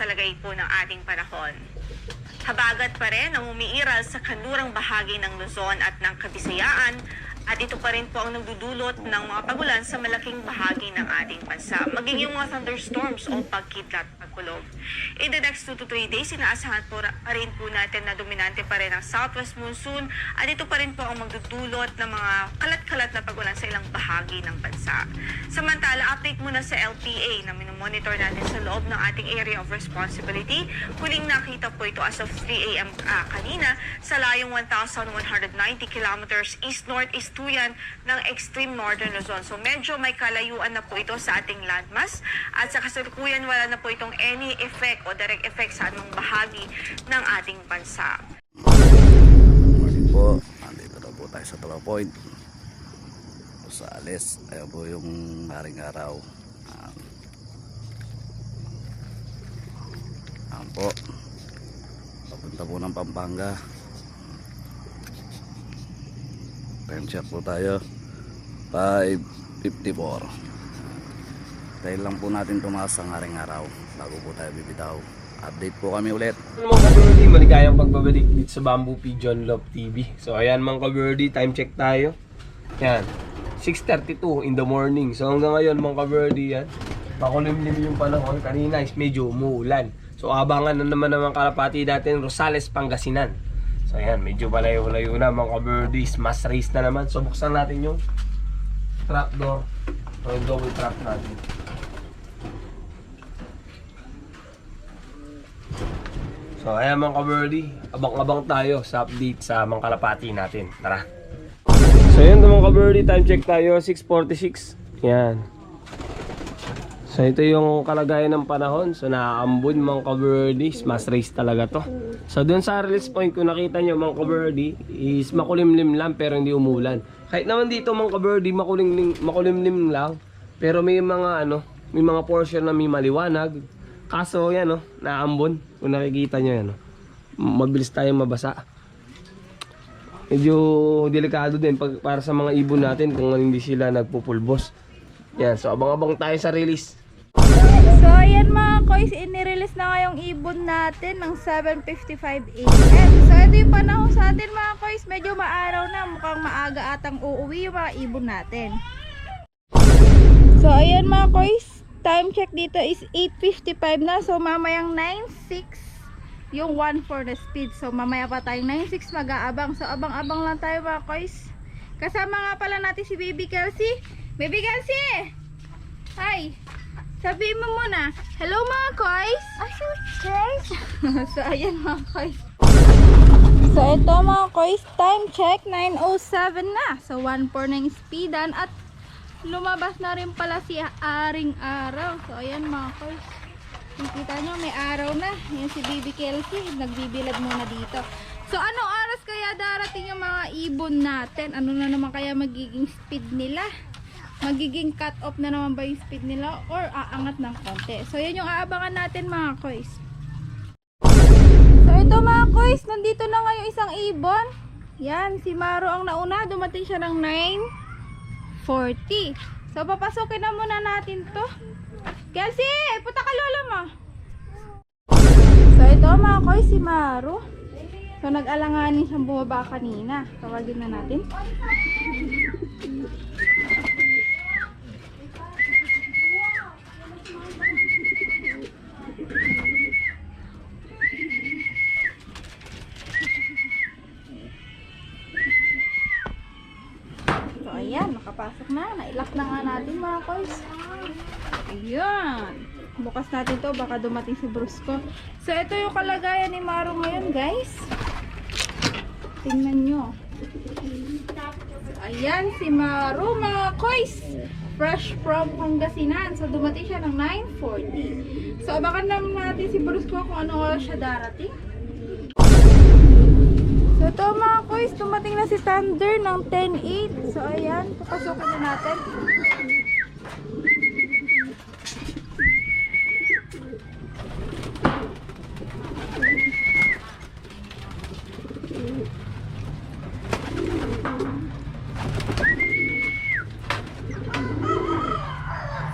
sa lagay po ng ating panahon. Habagat pa rin ang umiiral sa kanlurang bahagi ng Luzon at ng Kabisayaan at ito pa rin po ang nagdudulot ng mga pagulan sa malaking bahagi ng ating bansa. Maging yung mga thunderstorms o pagkidlat pagkulog. In the next 2 to 3 days, inaasahan po pa rin po natin na dominante pa rin ang southwest monsoon at ito pa rin po ang magdudulot ng mga kalat-kalat na pagulan sa ilang bahagi ng bansa. Samantala, update muna sa LPA na minomonitor natin sa loob ng ating area of responsibility. Huling nakita po ito as of 3 a.m. ah, kanina sa layong 1,190 kilometers east-northeast po yan ng extreme northern Luzon. So medyo may kalayuan na po ito sa ating landmass at sa kasalukuyan wala na po itong any effect o direct effect sa anong bahagi ng ating bansa. Morning po. Nandito na po tayo sa Tulaw Point. Sa alis. Ayan po yung haring araw. Um, ayan po. Papunta po ng Pampanga. Time check po tayo. 5.54. Dahil lang po natin tumaas ang haring araw bago po tayo bibitaw. Update po kami ulit. Ano mga kabirdy, maligayang pagbabalik dito sa Bamboo Pigeon Love TV. So ayan mga kabirdy, time check tayo. Yan, 6.32 in the morning. So hanggang ngayon mga kabirdy yan, makulimlim yung panahon. Kanina is medyo umuulan. So abangan na naman mga kalapati natin, Rosales, Pangasinan. So ayan, medyo malayo-layo na mga kabirdies. Mas race na naman. So buksan natin yung trap door. O double trap natin. So ayan mga ka-birdie, abang-abang tayo sa update sa mga kalapati natin. Tara! So yun mga ka-birdie, time check tayo, 6.46. Yan. So ito yung kalagayan ng panahon. So naaambon mga ka-birdie, mas race talaga to. So dun sa release point kung nakita nyo mga ka-birdie, is makulimlim lang pero hindi umulan. Kahit naman dito mga ka-birdie, makulimlim, makulimlim lang. Pero may mga ano, may mga portion na may maliwanag. Kaso yan oh, naambon. Kung nakikita nyo yan oh. Mabilis tayong mabasa. Medyo delikado din pag, para sa mga ibon natin kung hindi sila nagpupulbos. Yan, so abang-abang tayo sa release. So, ayan mga koys, inirelease na ngayong ibon natin ng 7.55 a.m. So, ito yung panahon sa atin mga koys. Medyo maaraw na. Mukhang maaga atang uuwi yung mga ibon natin. So, ayan mga koys. Time check dito is 8.55 na. So, mamayang 9.6 yung 1.4 na speed. So, mamaya pa tayong 9.6 mag-aabang. So, abang-abang lang tayo mga koys. Kasama nga pala natin si Baby Kelsey. Baby Kelsey! Hi! Sabihin mo muna, hello mga koys! so, ayan mga koys. So, ito mga koys, time check, 9.07 na. So, 1.4 na yung speedan at lumabas na rin pala si Aring Araw. So, ayan mga koys. Nakita nyo, may araw na. Yan si Baby Kelsey, nagbibilad muna dito. So, anong oras kaya darating yung mga ibon natin? Ano na naman kaya magiging speed nila? Magiging cut off na naman ba yung speed nila? Or aangat ng konti? So, yan yung aabangan natin mga koys. So, ito mga koys, nandito na nga yung isang ibon. Yan, si Maro ang nauna. Dumating siya ng 9.40. So, papasukin na muna natin to. Kelsey, punta ka lola mo. So, ito mga koys, si Maro. So, nag-alanganin siyang bumaba kanina. Tawagin na natin. So, ayan, nakapasok na. Nailak na nga natin mga koys. Ayan. Bukas natin to baka dumating si Brusco. So, ito yung kalagayan ni Maro ngayon, guys. Tingnan nyo. Ayan, si Maro, mga koys. Fresh from Pangasinan. So, dumating siya ng 9.40. So, abangan naman natin si Brusco kung ano oras siya darating. Koys, dumating na si Thunder ng 10.8. So, ayan, papasukin na natin.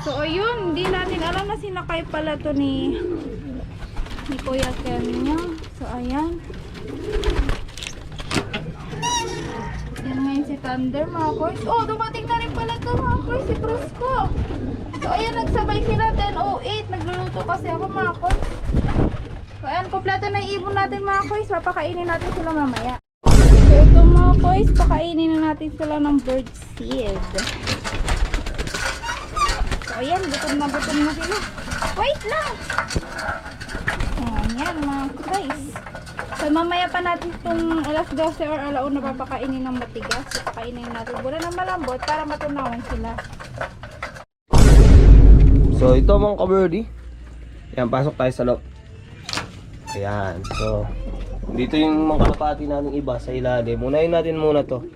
So, ayun, hindi natin alam na sinakay pala to ni ni Kuya Ken niya. So, ayan. Yan ngayon si Thunder, mga koys. Oh, dumating na rin pala to, mga koys, si Brusco. So, ayan, nagsabay sila 10.08. Nagluluto kasi ako, mga koys. So, ayan, kompleto na ibon natin, mga koys. Papakainin natin sila mamaya. So, ito, mga koys, pakainin na natin sila ng bird seed. So, ayan, gutom na gutom na sila. Wait lang! Ayan, mga guys. So, mamaya pa natin itong alas 12 or alauna papakainin ng matigas. So, pakainin natin muna ng malambot para matunawan sila. So ito mga kabirdie. Yan, pasok tayo sa loob. Ayan. So, dito yung mga kalapati natin iba sa ilalim. Unahin natin muna to.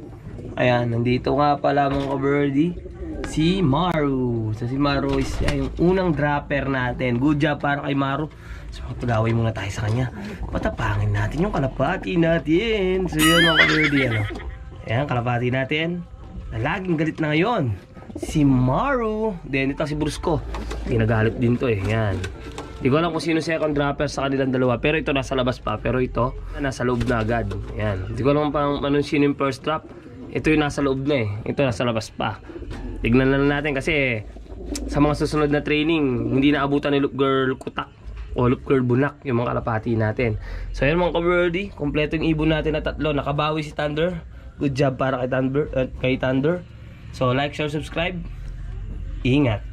Ayan, nandito nga pala mga kabirdie. Si Maru. So si Maru is siya yung unang dropper natin. Good job para kay Maru. So magpagaway muna tayo sa kanya. Patapangin natin yung kalapati natin. So yun mga kabirdie. Ano? Ayan, kalapati natin. Na laging galit na ngayon. Si Maru. Then ito si Brusco. Pinagalit din to eh. Yan. Hindi ko alam kung sino second dropper sa kanilang dalawa. Pero ito nasa labas pa. Pero ito, nasa loob na agad. Yan. Hindi ko alam pa anong sino yung first drop. Ito yung nasa loob na eh. Ito nasa labas pa. Tignan na lang natin kasi sa mga susunod na training, hindi naabutan ni Loop Girl Kutak o Loop Girl Bunak yung mga kalapati natin. So yan mga kabirdie, kompleto yung ibon natin na tatlo. Nakabawi si Thunder. Good job para kay Thunder. uh, kay Thunder. So like, share, subscribe. Ingat.